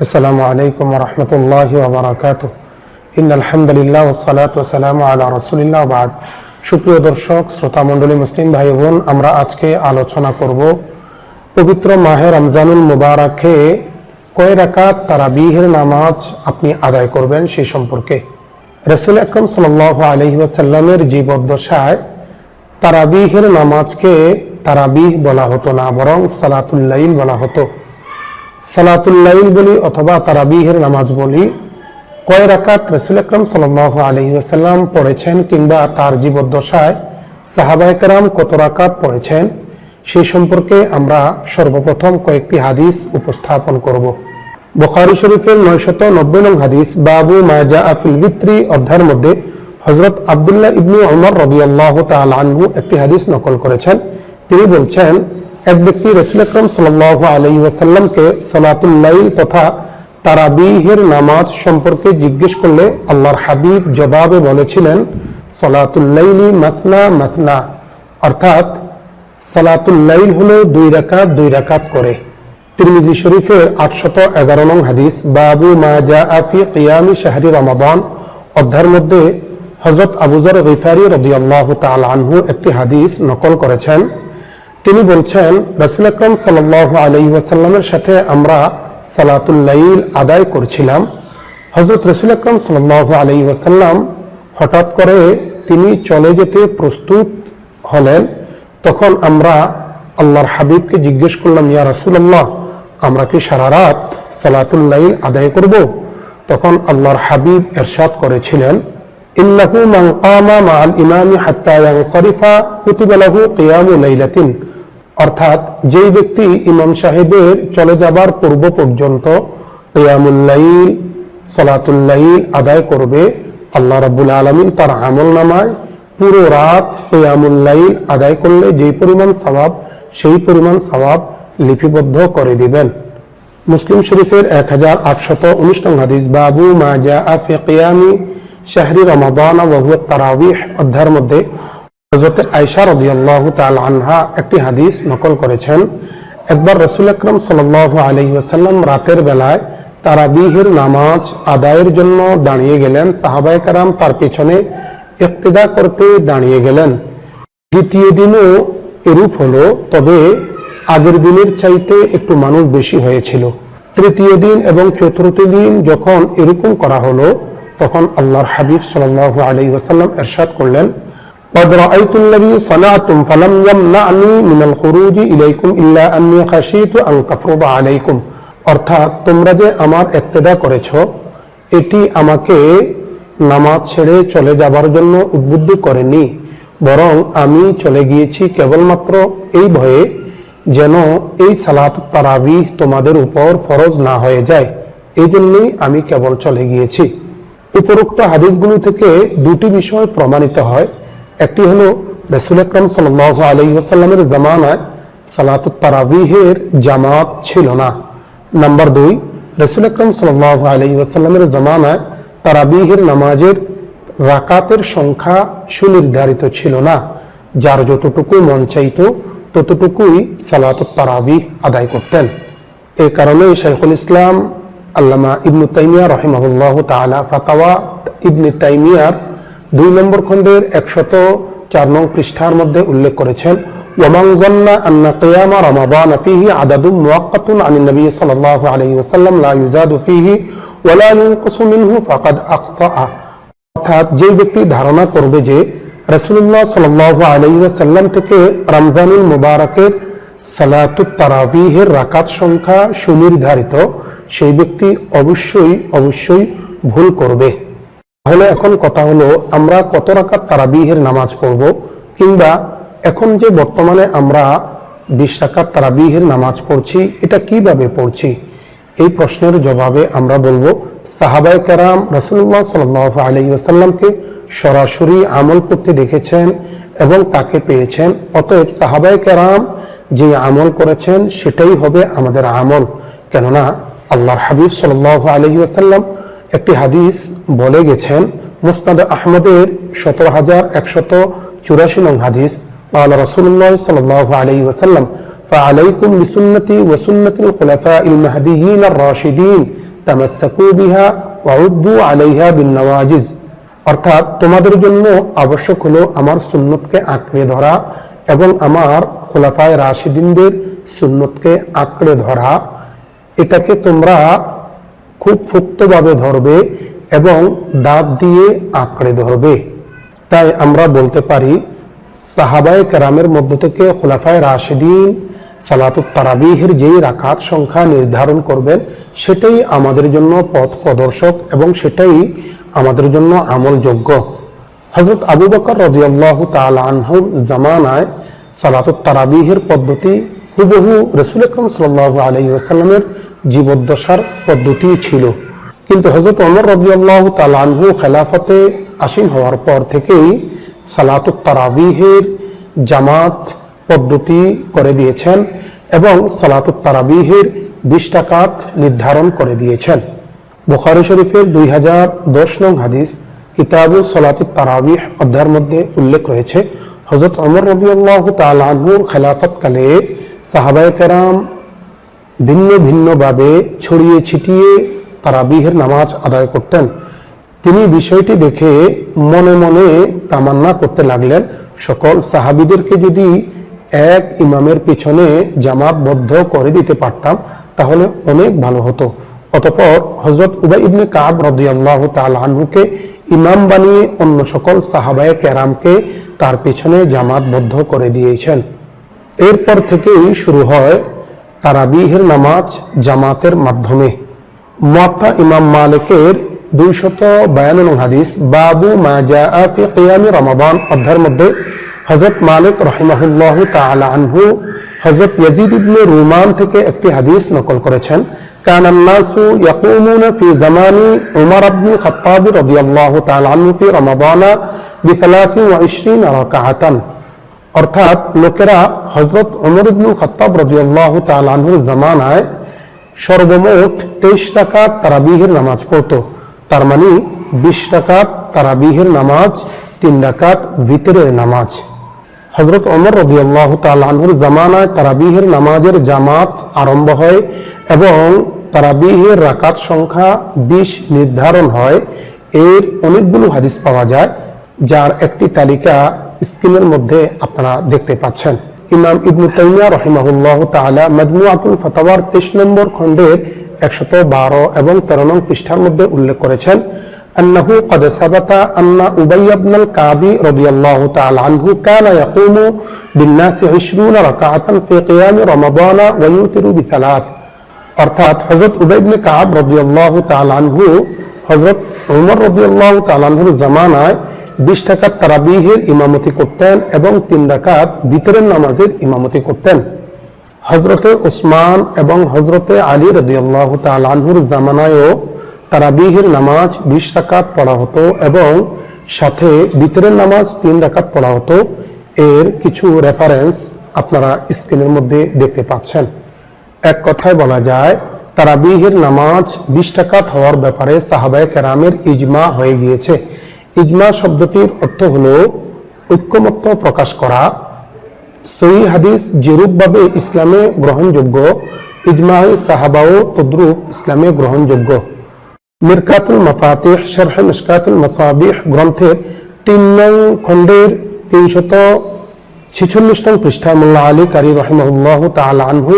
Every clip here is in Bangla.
السلام عليكم ورحمة الله وبركاته إن الحمد لله والصلاة والسلام على رسول الله وبعد সুপ্রিয় দর্শক শ্রোতা মণ্ডলী মুসলিম ভাই বোন আমরা আজকে আলোচনা করব পবিত্র মাহে রমজানুল মুবারকে কয় রাকাত তারাবিহের নামাজ আপনি আদায় করবেন সেই সম্পর্কে রসুল আকরম সাল আলহি ওয়াসাল্লামের জীবদ্দশায় তারাবিহের নামাজকে তারাবিহ বলা হতো না বরং সালাতুল্লাইল বলা হতো সালাতুল্লাইল বলি অথবা তারাবিহের নামাজ বলি, কয় রাকাত রসুল আকরম সাল আলহিউসাল্লাম পড়েছেন কিংবা তার জীবদ্দশায় সাহাবায়করাম কত রাকাত পড়েছেন সেই সম্পর্কে আমরা সর্বপ্রথম কয়েকটি হাদিস উপস্থাপন করব। বুখারী শরীফের নয়শত নব্বই নং হাদিস, বাবু মাজা আফিল বিত্রি অধ্যায়ের মধ্যে হজরত আবদুল্লাহ ইবনু ওমর রবিআল্লাহ তাআলা আনহু একটি হাদিস নকল করেছেন। তিনি বলছেন এক ব্যক্তি রসুল আকরম সাল্লাহ আলহি ওয়াসাল্লামকে সালাতুল্লাইল তথা তারাবিহের নামাজ সম্পর্কে জিজ্ঞেস করলে আল্লাহর হাবিব জবাবে বলেছিলেন সলাতুল্লাইলি মাতনা মাতনা। অর্থাৎ সালাতুল্লাইল হলো দুই রাকাত দুই রাকাত করে। তিরমিজি শরীফের আটশত এগারো নং হাদিস, বাবু মা জা আফি কিয়ামি শাহরি রমাদান। অধ্যায়ের মধ্যে হজরত আবুজর গিফারি রদিয়াল্লাহ তাল আনহু একটি হাদিস নকল করেছেন তিনি বলছেন, রসুল আকরম সাল আলহি ওয়াসাল্লামের সাথে আমরা সালাতুল্লাইল আদায় করছিলাম। হজরত রসুল আকরম সাল আলহি ওয়াসাল্লাম হঠাৎ করে তিনি চলে যেতে প্রস্তুত হলেন। তখন আমরা আল্লাহর হাবিবকে জিজ্ঞেস করলাম, ইয়া রাসুল্লাহ আমরা কি সারা রাত সালাতুল্লাইল আদায় করব? তখন আল্লাহর হাবিব এরশাদ করেছিলেন, ইন্নাহু মান কামা মাআল ইমামি হাত্তা ইয়ানসারিফা, কুতিবা লাহু কিয়ামু লাইলাতিন। অর্থাৎ যেই ব্যক্তি ইমাম সাহেবের চলে যাবার পূর্ব পর্যন্ত কিয়ামুল লাইল সালাতুল্লাইল আদায় করবে, আল্লাহ রাব্বুল আলামিন তার আমল নামায় পুরো রাত কিয়ামুল লাইল আদায় করলে যেই পরিমাণ সওয়াব, সেই পরিমাণ সওয়াব লিপিবদ্ধ করে দিবেন। মুসলিম শরীফের এক হাজার আটশত উনিশ নং হাদিস, বাবু মা জা আফি কিয়ামি শাহরি রমাদান, ওয়া তারাবিহ অধ্যায়ের মধ্যে হযরত আয়েশা রাদিয়াল্লাহু তাআলা আনহা একটি হাদিস নকল করেছেন, একবার রাসূল আকরাম আলাইহি ওয়াসাল্লাম রাতের বেলায় তারাবিহের নামাজ আদায়ের জন্য দাঁড়িয়ে গেলেন, সাহাবায়ে কারাম তার পেছনে ইক্তেদা করতে দাঁড়িয়ে গেলেন। দ্বিতীয় দিনও এরূপ হলো, তবে আগের দিনের চাইতে একটু মানুষ বেশি হয়েছিল। তৃতীয় দিন এবং চতুর্থ দিন যখন এরকম করা হলো, তখন আল্লাহর হাবিব সাল্লাহ আলী ওয়াসাল্লাম এরশাদ করলেন قد رأيت الذي صنعتم فلم يمنعني من الخروج إليكم إلا أني خشيت أن تفرض عليكم অর্থাৎ তোমরা যে আমার একতেদা করেছ এটি আমাকে নামাজ ছেড়ে চলে যাবার জন্য উদ্বুদ্ধ করেনি বরং আমি চলে গিয়েছি কেবলমাত্র এই ভয়ে যেন এই সালাত তারাবিহ তোমাদের উপর ফরজ না হয়ে যায় এই জন্যই আমি কেবল চলে গিয়েছি উপরোক্ত হাদিসগুলো থেকে দুটি বিষয় প্রমাণিত হয় একটি হলো রসুল আকরম সাল আলহি আসাল্লামের জামানায় সালাত তারাবিহের জামাত ছিল না। নাম্বার দুই, রসুল আকরম সাল আলহি আসাল্লামের জামানায় তারাবিহের নামাজের রাকাতের সংখ্যা সুনির্ধারিত ছিল না, যার যতটুকু মন চাইত ততটুকুই সালাত তারাবিহ আদায় করতেন। এই কারণে শাইখুল ইসলাম আল্লামা ইবনু তাইমিয়া রহিমাহুল্লাহ তালা ফাতাওয়া ইবনে তাইমিয়ার দুই নম্বর খণ্ডের একশত চার নং পৃষ্ঠার মধ্যে উল্লেখ করেছেন ومن ظن أن قيام رمضان فيه عدد مؤقت عن النبي صلى الله عليه وسلم لا يزاد فيه ولا ينقص منه فقد أخطأ অর্থাৎ যে ব্যক্তি ধারণা করবে যে রসুল্লাহ সাল আলাইসাল্লাম থেকে রমজানুল মুবারকের সালাতুত তারাবিহের রাকাত সংখ্যা সুনির্ধারিত সেই ব্যক্তি অবশ্যই অবশ্যই ভুল করবে তাহলে এখন কথা হলো, আমরা কত রাকাত তারাবিহের নামাজ পড়ব, কিংবা এখন যে বর্তমানে আমরা বিশ রাকাত তারাবিহের নামাজ পড়ছি, এটা কীভাবে পড়ছি? এই প্রশ্নের জবাবে আমরা বলব, সাহাবায় কারাম রসুল্লাহ সাল আলহি আসাল্লামকে সরাসরি আমল করতে দেখেছেন এবং তাকে পেয়েছেন। অতএব সাহাবায় কারাম যে আমল করেছেন, সেটাই হবে আমাদের আমল। কেননা আল্লাহর হাবিব সাল আলহি আসাল্লাম একটি হাদিস বলে গেছেন মুস্তাদ আহমদের সতেরো হাজার একশত চুরাশি নং হাদিস قال رسول الله صلى الله عليه وسلم فعليكم بسنتي وسنة الخلفاء المهديين الراشدين তামাসাকু বিহা ওয়াউদ্দু আলাইহা বিন নওয়াজিজ অর্থাৎ তোমাদের জন্য আবশ্যক হলো আমার সুন্নতকে আঁকড়ে ধরা এবং আমার খোলাফায় রাশিদিনদের সুন্নতকে আঁকড়ে ধরা এটাকে তোমরা খুব ফুক্তভাবে ধরবে এবং দাঁত দিয়ে আঁকড়ে ধরবে। তাই আমরা বলতে পারি, সাহাবায় কেরামের মধ্য থেকে খোলাফায় রাশিদিন সালাতুত তারাবিহের যেই রাকাত সংখ্যা নির্ধারণ করবেন, সেটাই আমাদের জন্য পথ প্রদর্শক এবং সেটাই আমাদের জন্য আমলযোগ্য। হজরত আবু বকর রদিয়াল্লাহ তাল আনহুর জামানায় সালাতুত তারাবিহের পদ্ধতি হুবহু রসুল আকরম সাল্লাহ আলহিহাস্লামের জীবদ্দশার পদ্ধতি ছিল। কিন্তু হজরত অমর রবিআল্লাহ তালানহু খেলাফতে আসীন হওয়ার পর থেকেই সালাতুত তারাবিহের জামাত পদ্ধতি করে দিয়েছেন এবং সালাতুত তারাবিহের বিশ টাকাত নির্ধারণ করে দিয়েছেন। বুখারি শরীফের দুই হাজার দশ নং হাদিস কিতাবু সালাতুত তারাবিহ অধ্যায়ের মধ্যে উল্লেখ রয়েছে হজরত অমর রবিআল্লাহ তালানহুর খেলাফতকালে সাহাবায়ে কেরাম ভিন্ন ভিন্নভাবে ছড়িয়ে ছিটিয়ে তারাবিহের নামাজ আদায় করতেন। তিনি বিষয়টি দেখে মনে মনে তামান্না করতে লাগলেন। সকল সাহাবিদেরকে যদি এক ইমামের পিছনে জামাতবদ্ধ করে দিতে পারতাম, তাহলে অনেক ভালো হতো। অতপর হজরত উবাই ইবনে কাব রদিয়াল্লাহ তাল আনহুকে ইমাম বানিয়ে অন্য সকল সাহাবায় ক্যারামকে তার পিছনে জামাতবদ্ধ করে দিয়েছেন। এরপর থেকেই শুরু হয় তারাবিহের নামাজ জামাতের মাধ্যমে। মুয়াত্তা ইমাম মালিকের দুইশত বায়ান্ন হাদিস বাবু মা জাআ ফি কিয়ামি রমাদান অধ্যায়ের মধ্যে হযরত মালিক রাহিমাহুল্লাহ তাআলা আনহু হযরত ইয়াজিদ ইবনে রুমান থেকে একটি হাদিস নকল করেছেন كان الناس يقومون في زمان عمر بن الخطاب رضي الله تعالى عنه في رمضان بثلاث وعشرين ركعة অর্থাৎ লোকেরা হজরত অমর ইবনুল খত্তাব রাদিয়াল্লাহু তাআলা আনহুর জামানায় সর্বমোট তেইশ টাকাত তারাবিহের নামাজ পড়তো। তার মানে বিশ টাকাত তারাবিহের নামাজ, তিন ডাকাত ভিতরের নামাজ। হজরত অমর রবিআল্লাহ তালহুর জামানায় তারাবিহের নামাজের জামাত আরম্ভ হয় এবং তারাবিহের রাকাত সংখ্যা বিশ নির্ধারণ হয়। এর অনেকগুলো হাদিস পাওয়া যায়, যার একটি তালিকা স্ক্রিনের মধ্যে আপনারা দেখতে পাচ্ছেন। ইমাম ইবনু তাইমিয়া রহিমাহুল্লাহ তাআলা মাজমুআতুল ফাতাওয়ার 23 নম্বর খণ্ডের 112 এবং 13 নং পৃষ্ঠার মধ্যে উল্লেখ করেছেন أنه قد ثبت أن أبي بن الكعب رضي الله تعالى عنه كان يقوم بالناس عشرون ركعة في قيام رمضان ويوتر بثلاث অর্থাৎ হজরত উবাইবনে কাব রদিয়াল্লাহ তালানহু হজরত উমর রদিয়াল্লাহ তালানহুর জামানায় বিশ টাকার তারাবিহের ইমামতি করতেন এবং তিন রাকাত বিতরের নামাজের ইমামতি করতেন। হজরতে উসমান এবং হজরতে আলী রদিয়াল্লাহ তালানহুর জামানায়ও তারাবিহের নামাজ বিশ রাকাত পড়া হতো এবং সাথে বিতরের নামাজ তিন রাকাত পড়া হতো। এর কিছু রেফারেন্স আপনারা স্ক্রিনের মধ্যে দেখতে পাচ্ছেন। এক কথায় বলা যায়, তারাবিহের নামাজ বিশ টাকাত হওয়ার ব্যাপারে সাহাবায়ে কেরামের ইজমা হয়ে গিয়েছে। ইজমা শব্দটির অর্থ হলো ঐক্যমত্য প্রকাশ করা। সহি হাদিস যেরূপভাবে ইসলামে গ্রহণযোগ্য ইজমা সাহাবাও তদ্রুপ ইসলামে গ্রহণযোগ্য। মিরকাতুল মাফাতিহ, শরহ মিসকাতুল মাসাবিহ গ্রন্থের তিন নং খণ্ডের তিনশত ছিচল্লিশ নং পৃষ্ঠা মোল্লা আলী কারি রহিমউল্লাহ তাআলা আনহু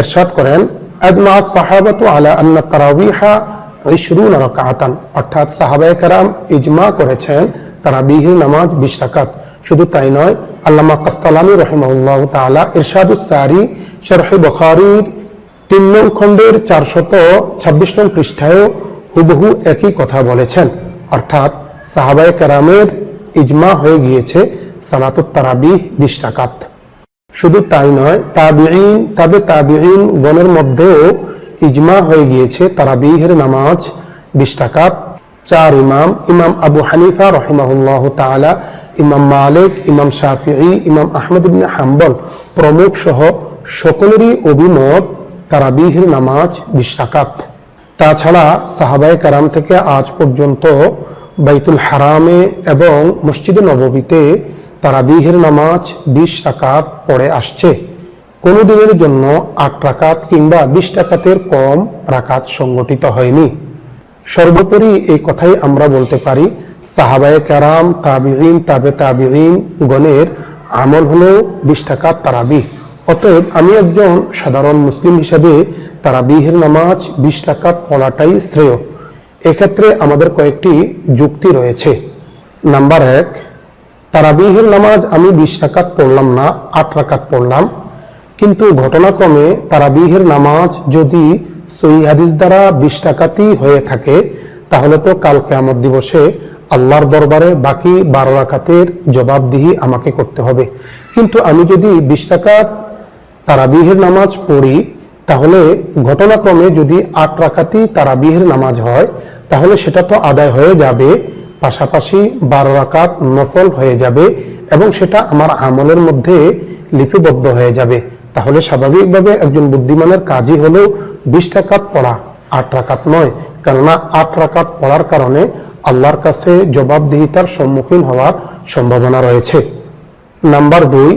এরশাদ করেন, আজমা সাহাবাতু আলা আন্না তারাবিহা ইশরুন রাকাতান, অর্থাৎ সাহাবায়ে কেরাম ইজমা করেছেন তারাবিহের নামাজ বিশ শুধু তাই নয়, আল্লামা কাস্তালানি রহিমাউল্লাহ তাআলা ইরশাদুস সারি শরহে বুখারীর তিন নং খণ্ডের চারশত ছাব্বিশ নং পৃষ্ঠায়ও হুবহু একই কথা বলেছেন। অর্থাৎ সাহাবায়ে কেরামের ইজমা হয়ে গিয়েছে সালাতুত তারাবিহ বিশ রাকাত। শুধু তাই নয়, তাবিঈন, তবে তাবিঈন গণের মধ্যেও ইজমা হয়ে গিয়েছে তারাবিহের নামাজ বিশ টাকাত চার ইমাম ইমাম আবু হানিফা রহিমাহুল্লাহ তাআলা, ইমাম মালিক, ইমাম শাফি ইমাম আহমদ ইবনে হাম্বল প্রমুখ সহ সকলেরই অভিমত তারাবিহের নামাজ বিশ টাকাত তাছাড়া সাহাবায়ে কারাম থেকে আজ পর্যন্ত বাইতুল হারামে এবং মসজিদে নববীতে তারাবিহের নামাজ বিশ রাকাত পড়ে আসছে। কোনো দিনের জন্য আট রাকাত কিংবা বিশ টাকাতের কম রাকাত সংগঠিত হয়নি। সর্বোপরি এই কথাই আমরা বলতে পারি, সাহাবায়ে কারাম, তাবিঈন, তাবে তাবিঈন গণের আমল হলো বিশ টাকাত তারাবি অতএব আমি একজন সাধারণ মুসলিম হিসেবে তারাবিহের নামাজ বিশ টাকাত পড়াটাই শ্রেয়। এক্ষেত্রে আমাদের কয়েকটি যুক্তি রয়েছে। নাম্বার এক, তারাবিহের নামাজ আমি বিশ রাকাত পড়লাম না, আট রাকাত পড়লাম। কিন্তু ঘটনাক্রমে তারাবিহের নামাজ যদি সই হাদিস দ্বারা বিশ টাকাতেই হয়ে থাকে, তাহলে তো কাল কেয়ামত দিবসে আল্লাহর দরবারে বাকি বারো রাকাতের জবাবদিহি আমাকে করতে হবে। কিন্তু আমি যদি বিশ টাকাত তারাবিহের নামাজ পড়ি, তাহলে ঘটনাক্রমে যদি আট রাকাতই তারাবিহের নামাজ হয়, তাহলে সেটা তো আদায় হয়ে যাবে, পাশাপাশি বারো রাকাত নফল হয়ে যাবে এবং সেটা আমার আমলের মধ্যে লিপিবদ্ধ হয়ে যাবে। তাহলে স্বাভাবিকভাবে একজন বুদ্ধিমানের কাজই হলো বিশ টাকাত পড়া আট রাকাত নয়। কেননা আট রাকাত পড়ার কারণে আল্লাহর কাছে জবাবদিহিতার সম্মুখীন হওয়ার সম্ভাবনা রয়েছে। নাম্বার দুই,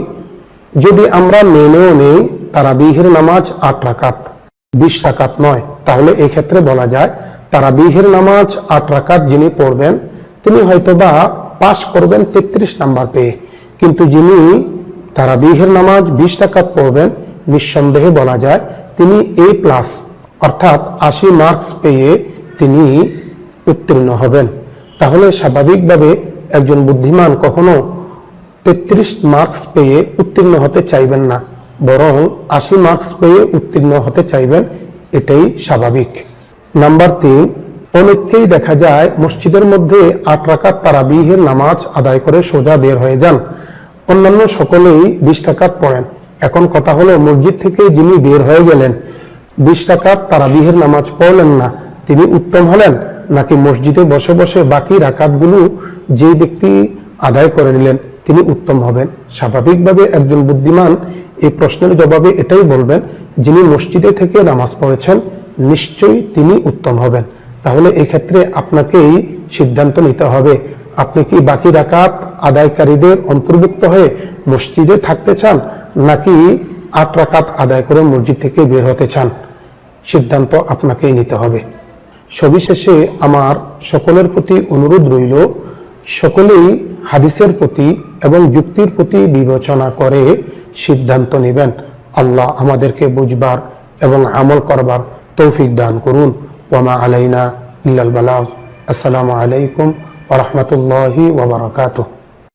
যদি আমরা মেনেও নেই তারাবিহের নামাজ আট রাকাত, বিশ রাকাত নয়। তাহলে ক্ষেত্রে বলা যায়, তারাবিহের নামাজ আট রাকাত যিনি পড়বেন, তিনি হয়তোবা পাশ করবেন তেত্রিশ নাম্বার পেয়ে। কিন্তু যিনি তারাবিহের নামাজ বিশ রাকাত পড়বেন, নিঃসন্দেহে বলা যায় তিনি এ প্লাস অর্থাৎ আশি মার্কস পেয়ে তিনি উত্তীর্ণ হবেন। তাহলে স্বাভাবিকভাবে একজন বুদ্ধিমান কখনো তেত্রিশ মার্কস পেয়ে উত্তীর্ণ হতে চাইবেন না, বরং আশি মার্কস পেয়ে উত্তীর্ণ হতে চাইবেন, এটাই স্বাভাবিক। নাম্বার তিন, অনেককেই দেখা যায় মসজিদের মধ্যে আট রাকাত তারাবিহের নামাজ আদায় করে সোজা বের হয়ে যান। অন্যান্য সকলেই বিশ টাকাত পড়েন। এখন কথা হলো, মসজিদ থেকে যিনি বের হয়ে গেলেন, বিশ টাকাত তারাবিহের নামাজ পড়লেন না, তিনি উত্তম হলেন, নাকি মসজিদে বসে বসে বাকি রাকাতগুলো যে ব্যক্তি আদায় করে নিলেন, তিনি উত্তম হবেন? স্বাভাবিকভাবে একজন বুদ্ধিমান এই প্রশ্নের জবাবে এটাই বলবেন, যিনি মসজিদে থেকে নামাজ পড়েছেন, নিশ্চয়ই তিনি উত্তম হবেন। তাহলে এই ক্ষেত্রে আপনাকেই সিদ্ধান্ত নিতে হবে আপনি কি বাকি রাকাত আদায়কারীদের অন্তর্ভুক্ত হয়ে মসজিদে থাকতে চান, নাকি আট রাকাত আদায় করে মসজিদ থেকে বের হতে চান? সিদ্ধান্ত আপনাকেই নিতে হবে। সবিশেষে আমার সকলের প্রতি অনুরোধ রইল, সকলেই হাদিসের প্রতি এবং যুক্তির প্রতি বিবেচনা করে সিদ্ধান্ত নেবেন। আল্লাহ আমাদেরকে বুঝবার এবং আমল করবার তৌফিক দান করুন। ওয়ামা আলাইনা ইল্লাল বালাগ। আসসালামু আলাইকুম ورحمة الله وبركاته.